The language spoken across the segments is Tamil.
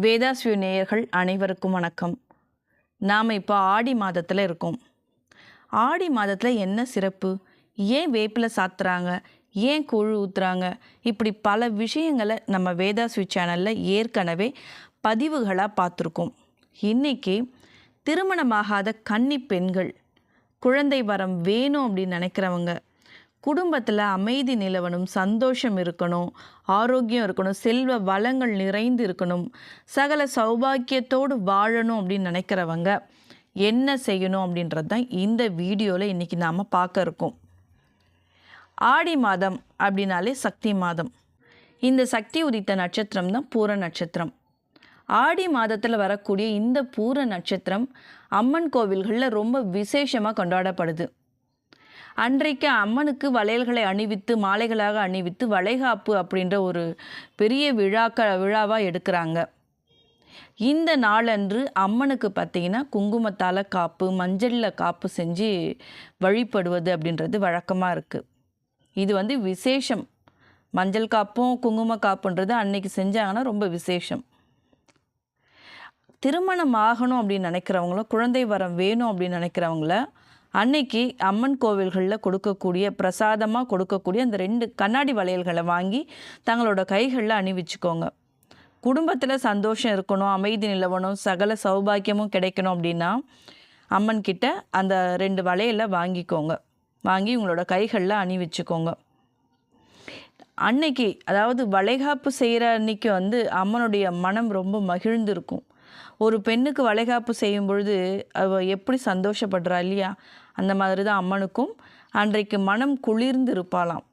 வேதாஸ்வியூ நேயர்கள் அனைவருக்கும் வணக்கம். நாம் இப்போ ஆடி மாதத்தில் இருக்கோம். ஆடி மாதத்தில் என்ன சிறப்பு? ஏன் வேப்பில் சாத்துறாங்க? ஏன் கூழ் ஊற்றுறாங்க இப்படி பல விஷயங்களை நம்ம வேதாஸ்வி சேனலில் ஏற்கனவே பதிவுகளாக பார்த்துருக்கோம் இன்றைக்கி திருமணமாகாத கன்னி பெண்கள் குழந்தை வரம் வேணும் அப்படின்னு நினைக்கிறவங்க குடும்பத்தில் அமைதி நிலவணும் சந்தோஷம் இருக்கணும் ஆரோக்கியம் இருக்கணும் செல்வ வளங்கள் நிறைந்து இருக்கணும் சகல சௌபாக்கியத்தோடு வாழணும் அப்படின்னு நினைக்கிறவங்க என்ன செய்யணும் அப்படின்றது தான் இந்த வீடியோவில் இன்றைக்கி நாம் பார்க்க இருக்கோம். ஆடி மாதம் அப்படின்னாலே சக்தி மாதம். இந்த சக்தி உதித்த நட்சத்திரம் தான் பூர நட்சத்திரம். ஆடி மாதத்தில் வரக்கூடிய இந்த பூர நட்சத்திரம் அம்மன் கோவில்களில் ரொம்ப விசேஷமாக கொண்டாடப்படுது. அன்றைக்கு அம்மனுக்கு வளையல்களை அணிவித்து மாலைகளாக அணிவித்து வளைகாப்பு அப்படின்ற ஒரு பெரிய விழாக்க விழாவாக எடுக்கிறாங்க. இந்த நாளன்று அம்மனுக்கு பார்த்தீங்கன்னா குங்குமத்தால் காப்பு மஞ்சளில் காப்பு செஞ்சு வழிபடுவது அப்படின்றது வழக்கமாக இருக்குது இது வந்து விசேஷம். மஞ்சள் காப்பும் குங்கும காப்புன்றது அன்னைக்கு செஞ்சாங்கன்னா ரொம்ப விசேஷம். திருமணம் ஆகணும் அப்படின்னு நினைக்கிறவங்கள குழந்தை வரம் வேணும் அப்படின்னு நினைக்கிறவங்கள அன்னைக்கு அம்மன் கோவில்களில் கொடுக்கக்கூடிய பிரசாதமாக கொடுக்கக்கூடிய அந்த ரெண்டு கண்ணாடி வளையல்களை வாங்கி தங்களோட கைகளில் அணிவிச்சுக்கோங்க. குடும்பத்தில் சந்தோஷம் இருக்கணும் அமைதி நிலவணும் சகல சௌபாக்கியமும் கிடைக்கணும் அப்படின்னா அம்மன் கிட்ட அந்த ரெண்டு வளையலை வாங்கிக்கோங்க. வாங்கி உங்களோட கைகளில் அணிவிச்சுக்கோங்க. அன்னைக்கு அதாவது வளைகாப்பு செய்கிற அன்னைக்கு வந்து அம்மனுடைய மனம் ரொம்ப மகிழ்ந்திருக்கும். ஒரு பெண்ணுக்கு வளைகாப்பு செய்யும் பொழுது அவ எப்படி சந்தோஷப்படுறா இல்லையா? அந்த மாதிரி தான் அம்மனுக்கும் அன்றைக்கு மனம் குளிர்ந்து இருப்பாளாம்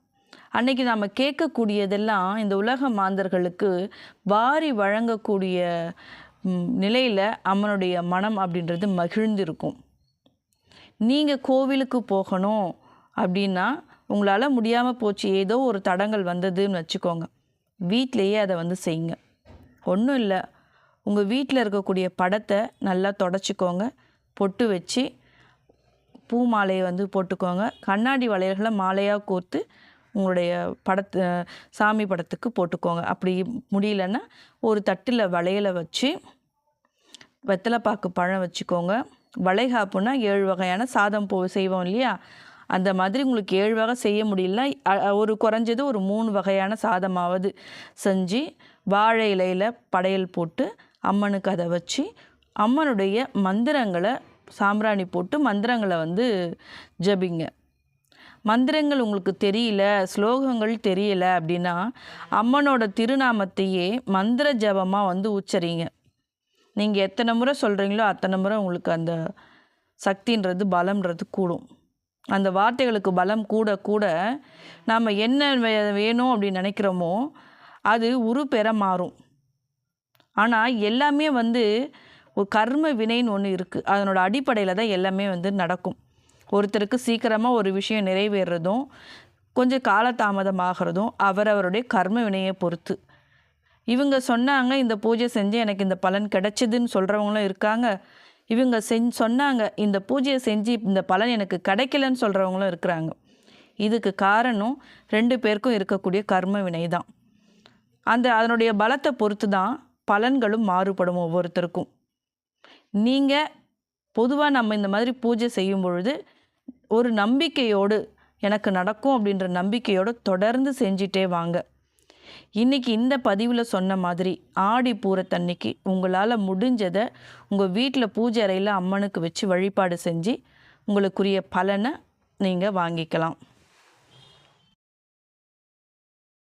அன்னைக்கு நாம் கேட்கக்கூடியதெல்லாம் இந்த உலக மாந்தர்களுக்கு வாரி வழங்கக்கூடிய நிலையில் அம்மனுடைய மனம் அப்படின்றது மகிழ்ந்திருக்கும். நீங்கள் கோவிலுக்கு போகணும் அப்படின்னா உங்களால் முடியாமல் போச்சு ஏதோ ஒரு தடங்கள் வந்ததுன்னு வச்சுக்கோங்க. வீட்டிலையே அதை வந்து செய்யுங்க. ஒன்றும் இல்லை. உங்கள் வீட்டில் இருக்கக்கூடிய படத்தை நல்லா தொடச்சிக்கோங்க. பொட்டு வச்சு பூ மாலையை வந்து போட்டுக்கோங்க. கண்ணாடி வளையல்களை மாலையாக கோர்த்து உங்களுடைய படத்து சாமி படத்துக்கு போட்டுக்கோங்க. அப்படி முடியலன்னா ஒரு தட்டில் வளையலை வச்சு வெத்தலைப்பாக்கு பழம் வச்சுக்கோங்க. வளைகாப்புனா ஏழு வகையான சாதம் போ செய்வோம் இல்லையா? அந்த மாதிரி உங்களுக்கு ஏழு வகை செய்ய முடியல. ஒரு குறைஞ்சது ஒரு மூணு வகையான சாதமாவது செஞ்சு வாழை இலையில் படையல் போட்டு அம்மனுக்கு அதை வச்சு அம்மனுடைய மந்திரங்களை சாம்பிராணி போட்டு மந்திரங்களை வந்து ஜபிங்க. மந்திரங்கள் உங்களுக்கு தெரியல ஸ்லோகங்கள் தெரியல அப்படின்னா அம்மனோட திருநாமத்தையே மந்திர ஜபமாக வந்து உச்சரிங்க. நீங்கள் எத்தனை முறை சொல்கிறீங்களோ அத்தனை முறை உங்களுக்கு அந்த சக்தின்றது பலம்ன்றது கூடும். அந்த வார்த்தைகளுக்கு பலம் கூட கூட நாம் என்ன வேணும் அப்படின்னு நினைக்கிறோமோ அது உரு பெற மாறும். ஆனால் எல்லாமே வந்து ஒரு கர்ம வினைன்னு ஒன்று இருக்குது அதனோட அடிப்படையில் தான் எல்லாமே வந்து நடக்கும். ஒருத்தருக்கு சீக்கிரமாக ஒரு விஷயம் நிறைவேறதும் கொஞ்சம் காலதாமதமாகிறதும் அவரவருடைய கர்ம வினையை பொறுத்து. இவங்க சொன்னாங்க இந்த பூஜை செஞ்சு எனக்கு இந்த பலன் கிடைச்சிதுன்னு சொல்கிறவங்களும் இருக்காங்க. இவங்க செஞ் சொன்னாங்க இந்த பூஜையை செஞ்சு இந்த பலன் எனக்கு கிடைக்கலன்னு சொல்கிறவங்களும் இருக்கிறாங்க. இதுக்கு காரணம் ரெண்டு பேருக்கும் இருக்கக்கூடிய கர்ம வினை தான் அந்த அதனுடைய பலத்தை பொறுத்து தான் பலன்களும் மாறுபடும் ஒவ்வொருத்தருக்கும். நீங்கள் பொதுவாக நம்ம இந்த மாதிரி பூஜை செய்யும் பொழுது ஒரு நம்பிக்கையோடு எனக்கு நடக்கும் அப்படின்ற நம்பிக்கையோடு தொடர்ந்து செஞ்சிட்டே வாங்க. இன்றைக்கி இந்த பதிவில் சொன்ன மாதிரி ஆடி பூரத்தன்னைக்கு உங்களால் முடிஞ்சதை உங்கள் வீட்டில் பூஜை அறையில் அம்மனுக்கு வச்சு வழிபாடு செஞ்சு உங்களுக்குரிய பலனை நீங்கள் வாங்கிக்கலாம்.